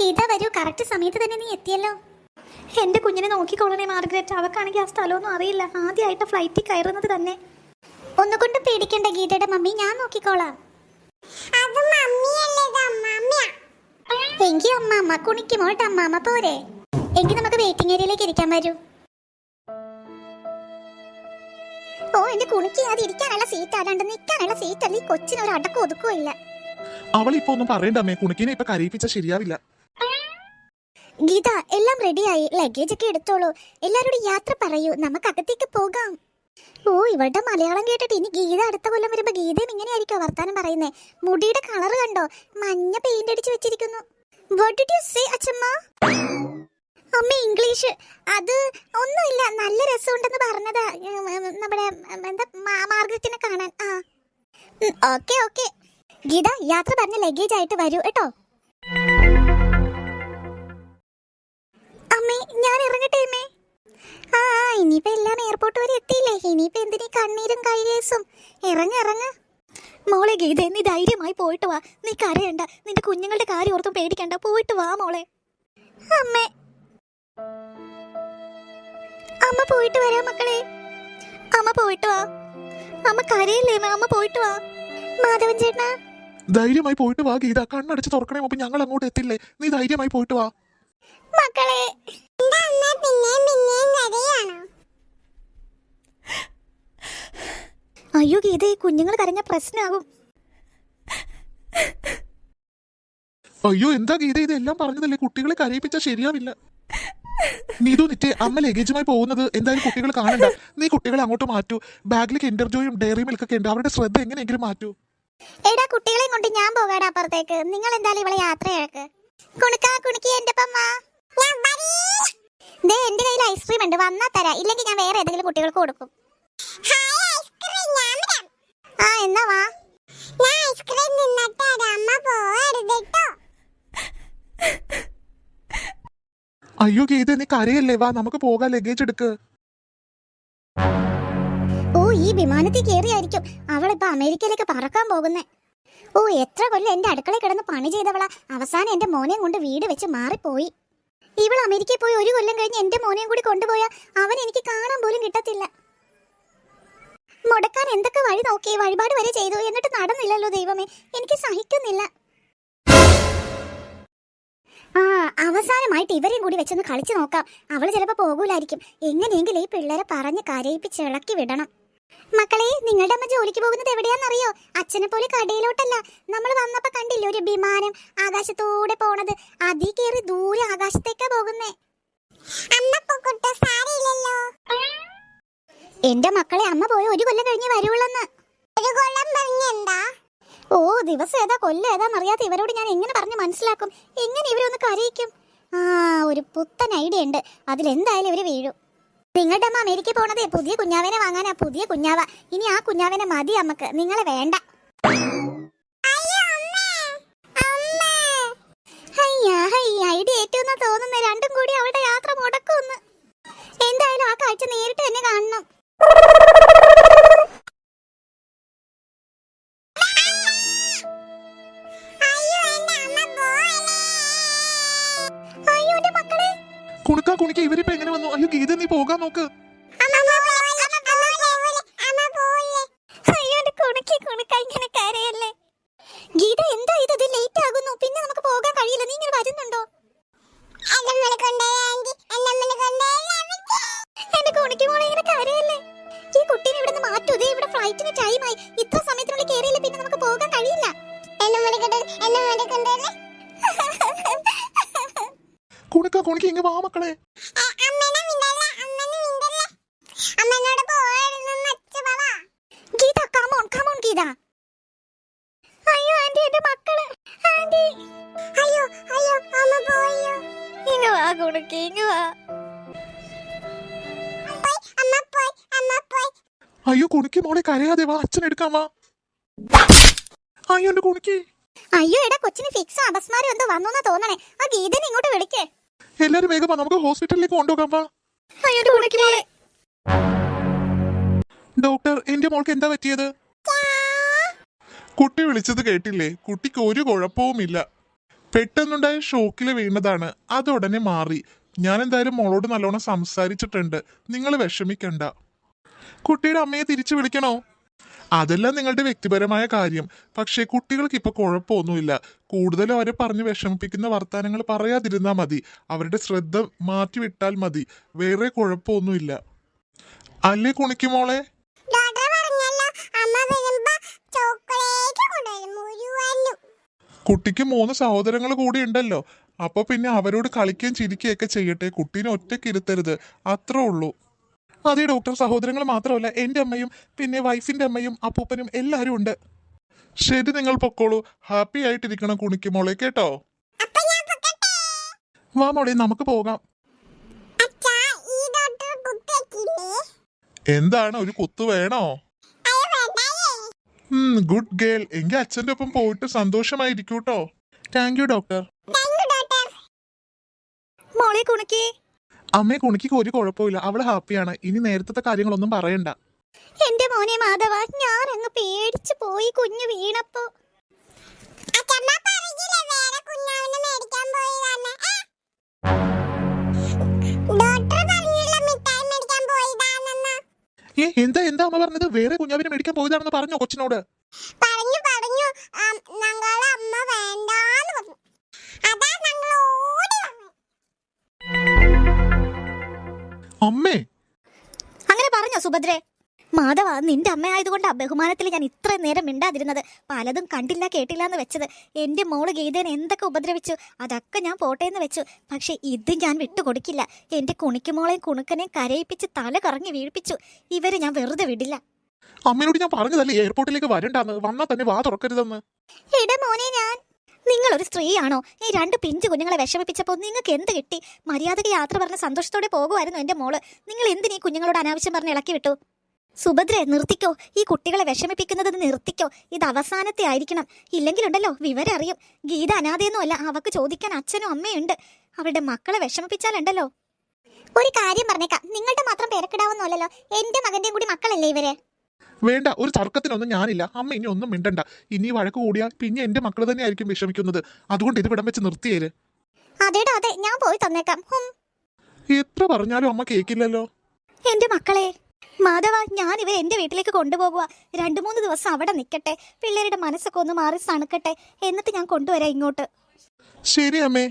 ഗീത വരൂ. കറക്റ്റ് സമയത്ത് തന്നെ നീ എത്തിയല്ലോ. എന്റെ കുഞ്ഞിനെ നോക്കിക്കോളണേ മാർഗ്രറ്റ്. അവക്കാണെങ്കിൽ ആ സ്ഥലമൊന്നും അറിയില്ല. ആദ്യമായിട്ട് ഫ്ലൈറ്റിൽ കയറുന്നത് തന്നെ. ഒന്നുകൊണ്ട് പേടിക്കണ്ട ഗീതയുടെ മമ്മി. ഞാൻ നോക്കിക്കോളാം. എങ്കി അമ്മാമ്മ കുണിക്കുമോട്ട് അമ്മാമ്മ പോരെ. എങ്കിൽ നമുക്ക് വെയിറ്റിംഗ് ഏരിയയിലേക്ക് ഇരിക്കാൻ വരൂ. ഓ എന്റെ കുണിക്ക് അത് ഇരിക്കാനുള്ള സീറ്റ് അല്ലാണ്ട് നിൽക്കാനുള്ള സീറ്റ് അല്ല? ഈ കൊച്ചിന് ഒരു അടക്കം ഒതുക്കുമില്ല അവൾ ഇപ്പൊ ഒന്നും പറയണ്ടമ്മേ കുണിക്കിനെ ഇപ്പൊ കരയിപ്പിച്ച ശരിയാവില്ല. ഗീത എല്ലാം റെഡിയായി ലഗേജ് ഒക്കെ എടുത്തോളൂ. എല്ലാവരോടും യാത്ര പറയൂ. നമുക്ക് അകത്തേക്ക് പോകാം. ഓ ഇവളുടെ മലയാളം കേട്ടിട്ട് ഇനി ഗീത അടുത്ത കൊല്ലം വരുമ്പോ ഗീതയും ഇങ്ങനെയായിരിക്കും വർത്താനം പറയുന്നേ? മുടിയുടെ കളർ കണ്ടോ? മഞ്ഞ പെയിന്റ് അടിച്ചു വെച്ചിരിക്കുന്നു. വാട്ട് ഡിഡ് യു സേ അമ്മ ഇംഗ്ലീഷ്. അത് ഒന്നുമില്ല. നല്ല രസമുണ്ടെന്ന് പറഞ്ഞതാ. നമ്മുടെ എന്താ മാർഗത്തിനെ കാണാൻ. ആ. Okay okay. ഗീത യാത്ര പറഞ്ഞ ലഗേജ് ആയിട്ട് വരൂ കേട്ടോ. കണ്ണീരും കൈലേസും ഇറങ്ങ ഇറങ്ങ. മോളെ ഗീത നീ ധൈര്യമായി പോയിട്ട് വാ. നീ കരയണ്ട. നിന്റെ കുഞ്ഞുങ്ങളുടെ കാര്യം ഓർത്തും പേടിക്കണ്ട. പോയിട്ട് വാ മോളെ. അമ്മേ. അമ്മ പോയിട്ട് വരാ മക്കളെ. അമ്മ പോയിട്ട് വാ. അമ്മ കരയില്ലേ അമ്മ? പോയിട്ട് വാ. മാധവൻ ചേട്ടനാ. ധൈര്യമായി പോയിട്ട് വാ ഗീത. കണ്ണടച്ച് തുറക്കണേ അപ്പൊ ഞങ്ങൾ അങ്ങോട്ട് എത്തില്ലേ? നീ ധൈര്യമായി പോയിട്ട് വാ. മക്കളെ പിന്നെ പിന്നെയും കരയാണോ അയ്യോ ഗീത ഈ കുഞ്ഞുങ്ങൾ കരഞ്ഞ പ്രശ്നമാകും അയ്യോ എന്താ ഗീത ഇതെല്ലാം പറഞ്ഞതല്ലേ? കുട്ടികളെ കരയിപ്പിച്ച ശരിയാവില്ല. നീതു നിറ്റേ അമ്മ ലഗേജുമായി പോകുന്നത് എന്തായാലും കുട്ടികൾ കാണണ്ട. നീ കുട്ടികളെ അങ്ങോട്ട് മാറ്റൂ. ബാഗിൽ കിൻഡർ ജോയും ഡയറി മിൽക്കൊക്കെ ഉണ്ട്. അവരുടെ ശ്രദ്ധ എങ്ങനെയെങ്കിലും മാറ്റൂ. എടാ കുട്ടികളെ കൊണ്ട് ഞാൻ പോകാടാ അപ്പുറത്തേക്ക്. നിങ്ങൾ എന്തായാലും ഇവളെ യാത്ര ഇഴക്ക്. കുണുക്കാ കുണുക്കി എന്റെ. ദേ എന്റെ കയ്യിൽ ഐസ്ക്രീം ഉണ്ട്. വന്നാ തരാ. ഇല്ലെങ്കിൽ ഞാൻ വേറെ ഏതെങ്കിലും കുട്ടികൾക്ക് കൊടുക്കും. ആ എന്നാ വാ. ഞാൻ ഐസ്ക്രീം തിന്നിട്ട് അമ്മ പോവരുത്. അയ്യോ ഗീത നീ കരയല്ലേ? വാ നമുക്ക് പോകാം ലഗേജ് എടുക്ക്. ഓ ഈ വിമാനത്തിൽ കയറിയായിരിക്കും. അവളിപ്പോ അമേരിക്കയിലേക്ക് പറക്കാൻ പോകുന്നേ. ഓ എത്ര കൊല്ലം എന്റെ അടുക്കളയിൽ കിടന്ന് പണി ചെയ്തവളാ. അവസാനം എന്റെ മോനെയും കൊണ്ട് വീട് വെച്ച് മാറിപ്പോയി. ഇവൾ അമേരിക്കയിൽ പോയി ഒരു കൊല്ലം കഴിഞ്ഞ് എന്റെ മോനെയും കൂടി കൊണ്ടുപോയാ അവൻ എനിക്ക് കാണാൻ പോലും കിട്ടത്തില്ല. മുടക്കാൻ എന്തൊക്കെ വഴി നോക്കി വഴിപാട് വരെ ചെയ്തു? എന്നിട്ട് നടന്നില്ലല്ലോ ദൈവമേ. എനിക്ക് സഹിക്കുന്നില്ല. ആ അവസാനമായിട്ട് ഇവരെയും കൂടി വെച്ചൊന്ന് കളിച്ചു നോക്കാം. അവൾ ചിലപ്പോ പോകൂലായിരിക്കും. എങ്ങനെയെങ്കിലും ഈ പിള്ളേരെ പറഞ്ഞ് കരയിപ്പിച്ച് ഇളക്കി വിടണം. മക്കളെ നിങ്ങളുടെ അമ്മ ജോലിക്ക് പോകുന്നത് എവിടെയാണെന്നറിയോ? അച്ഛനെ പോലെ കടയിലോട്ടല്ല. നമ്മൾ വന്നപ്പോ കണ്ടില്ലേ ഒരു വിമാനം ആകാശത്തൂടെ പോണത്? അതീ കയറി ദൂരെ ആകാശത്തേക്കാ പോകുന്നേ. അമ്മ സാരയില്ലല്ലോ എന്റെ മക്കളെ അമ്മ പോയി ഒരു കൊല്ലം കഴിഞ്ഞ് വരുവുള്ളെന്ന്. ഒരു കൊല്ലം പറഞ്ഞെന്താ ഓ ദിവസം ഏതാ കൊല്ലം ഏതാന്നറിയാത്ത ഇവരോട് ഞാൻ എങ്ങനെ പറഞ്ഞ് മനസ്സിലാക്കും? എങ്ങനെ ഇവരൊന്ന് കരയിക്കും? ആ ഒരു പുത്തൻ ഐഡിയ ഉണ്ട്. അതിലെന്തായാലും ഇവർ വീഴും. നിങ്ങളുടെ അമ്മ അമേരിക്ക പോണതേ പുതിയ കുഞ്ഞാവനെ വാങ്ങാനാ പുതിയ കുഞ്ഞാവ. ഇനി ആ കുഞ്ഞാവനെ മതി അമ്മയ്ക്ക്. നിങ്ങളെ വേണ്ട. കുണുക്കാ കുണിക്ക ഇവരിപ്പോ എങ്ങനെ വന്നു? അയ്യോ ഗീത നീ പോകാൻ നോക്ക്. ഗീത എന്താ ഇത്? ലേറ്റ് ആകുന്നു. പിന്നെ നമുക്ക് പോകാൻ കഴിയില്ല. നീ ഇങ്ങനെ വരുന്നുണ്ടോ? ഇങ്ങനെ കരയല്ലേ. ഈ കുട്ടീനെ ഫ്ലൈറ്റിന് ടൈമായി ഇത്ര സമയത്തിനുള്ളിൽ കയറിയില്ല പിന്നെ നമുക്ക് പോകാൻ കഴിയില്ല. എന്നെ കൊണ്ട് എന്നമ്മളെ കൊണ്ടുപോയാ കുണുക്കാ കുണിക്ക ഇങ്ങ് വാ മക്കളെ. അയ്യോ ആന്റി എന്റെ മക്കൾ. ആന്റി. അയ്യോ അയ്യോ അമ്മ പോയോ? ഇങ്ങ് വാ കുണുക്കി ഇങ്ങ് വാ. അയ്യോ കുണിക്ക് മോളെ കരയാതെ വാ അച്ഛൻ എടുക്കാൻ വാ. അയ്യോ എന്റെ കുണുക്കി. അയ്യോ എടാ കൊച്ചിന് ഫിക്സ് അപസ്മാരം എന്തോ വന്നു തോന്നണേ. ആ ഗീതനെ ഇങ്ങോട്ട് വിളിക്കേ. എല്ലാരും വേഗം വാ നമുക്ക് ഹോസ്പിറ്റലിലേക്ക് കൊണ്ടുപോകാം വാ. അയ്യോ മോളെ. ഡോക്ടർ എന്റെ മോൾക്ക് എന്താ പറ്റിയത്? കുട്ടി വിളിച്ചത് കേട്ടില്ലേ? കുട്ടിക്ക് ഒരു കുഴപ്പവുമില്ല. പെട്ടെന്നുണ്ടായ ഷോക്കിൽ വീണതാണ്. അത് ഉടനെ മാറി. ഞാൻ എന്തായാലും മോളോട് നല്ലോണം സംസാരിച്ചിട്ടുണ്ട്. നിങ്ങൾ വിഷമിക്കണ്ട. കുട്ടിയുടെ അമ്മയെ തിരിച്ചു വിളിക്കണോ? അതെല്ലാം നിങ്ങളുടെ വ്യക്തിപരമായ കാര്യം. പക്ഷേ കുട്ടികൾക്ക് ഇപ്പൊ കുഴപ്പമൊന്നുമില്ല. കൂടുതൽ അവരെ പറഞ്ഞ് വിഷമിപ്പിക്കുന്ന വർത്തമാനങ്ങൾ പറയാതിരുന്നാൽ മതി. അവരുടെ ശ്രദ്ധ മാറ്റിവിട്ടാൽ മതി. വേറെ കുഴപ്പമൊന്നുമില്ല. അല്ലേ കുണിക്കുമോളെ കുട്ടിക്ക് മൂന്ന് സഹോദരങ്ങൾ കൂടി ഉണ്ടല്ലോ. അപ്പൊ പിന്നെ അവരോട് കളിക്കുകയും ചിരിക്കുകയൊക്കെ ചെയ്യട്ടെ. കുട്ടീനെ ഒറ്റയ്ക്ക് ഇരുത്തരുത്. അത്രേ ഉള്ളൂ. അതെ ഡോക്ടർ സഹോദരങ്ങൾ മാത്രമല്ല എന്റെ അമ്മയും പിന്നെ വൈഫിന്റെ അമ്മയും അപ്പൂപ്പനും എല്ലാവരും ഉണ്ട്. ശരി നിങ്ങൾ പൊക്കോളൂ. ഹാപ്പി ആയിട്ടിരിക്കണം കുണിക്കും മോളെ കേട്ടോ? അപ്പൊ ഞാൻ പൊക്കട്ടെ? വാ മോളെ നമുക്ക് പോകാം. അച്ഛാ ഈ ഡോക്ടർ കുത്തിവെക്കില്ലേ എന്താണ് ഒരു കുത്തു വേണോ? ഗുഡ് ഗേൾ എങ്കിൽ അച്ഛന്റെ ഒപ്പം പോയിട്ട് സന്തോഷമായിരിക്കൂട്ടോ. Thank you doctor thank you doctor മോളെ കുണുക്കി അമ്മയെ കുണിക്ക് ഒരു കുഴപ്പമില്ല അവൾ ഹാപ്പിയാണ്. ഇനി നേരത്തെ കാര്യങ്ങളൊന്നും പറയണ്ട. എന്റെ മോനെ മാധവ ഞാൻ അങ്ങ് പേടിച്ചു പോയി കുഞ്ഞു വീണപ്പോ. ഏ? എന്താ എന്താ അമ്മ പറഞ്ഞത്? വേറെ കുഞ്ഞാവിനെ മേടിക്കാൻ പോയതാണെന്ന് പറഞ്ഞോ കൊച്ചിനോട്? പറഞ്ഞു പറഞ്ഞു. ഞങ്ങളെ അമ്മ വേണ്ടാന്ന് പറഞ്ഞു. അമ്മേ. അങ്ങനെ പറഞ്ഞോ സുഭദ്രേ. മാധവ നിന്റെ അമ്മയായതുകൊണ്ട് ബഹുമാനത്തിൽ ഞാൻ ഇത്രയും നേരം മിണ്ടാതിരുന്നത്. പലതും കണ്ടില്ല കേട്ടില്ല എന്ന് വെച്ചത്. എന്റെ മോൾ ഗീതേനെ എന്തൊക്കെ ഉപദ്രവിച്ചു അതൊക്കെ ഞാൻ പോട്ടെ എന്ന് വെച്ചു. പക്ഷെ ഇത് ഞാൻ വിട്ടുകൊടുക്കില്ല. എന്റെ കുണിക്കുമോളെയും കുണുക്കനെയും കരയിപ്പിച്ച് തല കറങ്ങി വീഴ്പ്പിച്ചു. ഇവരെ ഞാൻ വെറുതെ വിടില്ല. അമ്മയോട് ഞാൻ പറഞ്ഞതല്ലേ എയർപോർട്ടിലേക്ക് വരണ്ടെന്ന്. വന്നാൽ തന്നെ വാ തുറക്കരുതെന്ന്. എടാ മോനെ ഞാൻ നിങ്ങളൊരു സ്ത്രീയാണോ? ഈ രണ്ട് പിഞ്ചു കുഞ്ഞുങ്ങളെ വിഷമിപ്പിച്ചപ്പോൾ നിങ്ങൾക്ക് എന്ത് കിട്ടി? മര്യാദയ്ക്ക് യാത്ര പറഞ്ഞ് സന്തോഷത്തോടെ പോകുമായിരുന്നു എന്റെ മോൾ. നിങ്ങൾ എന്തിനീ കുഞ്ഞുങ്ങളോട് അനാവശ്യം പറഞ്ഞ് ഇളക്കി വിട്ടു? സുഭദ്രെ നിർത്തിക്കോ. ഈ കുട്ടികളെ വിഷമിപ്പിക്കുന്നത് നിർത്തിക്കോ. ഇത് അവസാനത്തെ ആയിരിക്കണം. ഇല്ലെങ്കിലുണ്ടല്ലോ വിവരം അറിയും. ഗീത അനാഥയൊന്നുമല്ല അവക്ക് ചോദിക്കാൻ അച്ഛനും അമ്മയുണ്ട്. അവരുടെ മക്കളെ വിഷമിപ്പിച്ചാലുണ്ടല്ലോ. ഒരു കാര്യം പറഞ്ഞേക്കാം. നിങ്ങളുടെ മാത്രം പേരക്കിടാവുന്നല്ലോ എന്റെ മകന്റെയും കൂടി മക്കളല്ലേ ഇവർ? വേണ്ട ഒരു തർക്കത്തിനൊന്നും ഞാനില്ല. അമ്മ ഇനി ഒന്നും മിണ്ടണ്ട. ഇനി വഴക്ക് കൂടിയാൽ പിന്നെ എന്റെ മക്കൾ തന്നെ ആയിരിക്കും വിഷമിക്കുന്നത്. അതുകൊണ്ട് ഇത് വിടം വെച്ച് നിർത്തിയേര്. അതേടാ അതെ ഞാൻ പോയി തന്നേക്കാം. എത്ര പറഞ്ഞാലും അമ്മ കേക്കില്ലല്ലോ. എന്റെ മക്കളെ മാധവ ഞാൻ ഇവരെ എന്റെ വീട്ടിലേക്ക് കൊണ്ടുപോകുക രണ്ടു മൂന്ന് ദിവസം അവിടെ നിൽക്കട്ടെ പിള്ളേരുടെ മനസ്സൊക്കെ ഒന്ന് മാറി തണുക്കട്ടെ എന്നിട്ട് ഞാൻ കൊണ്ടുവരാം ഇങ്ങോട്ട്. ശരി അമ്മേ.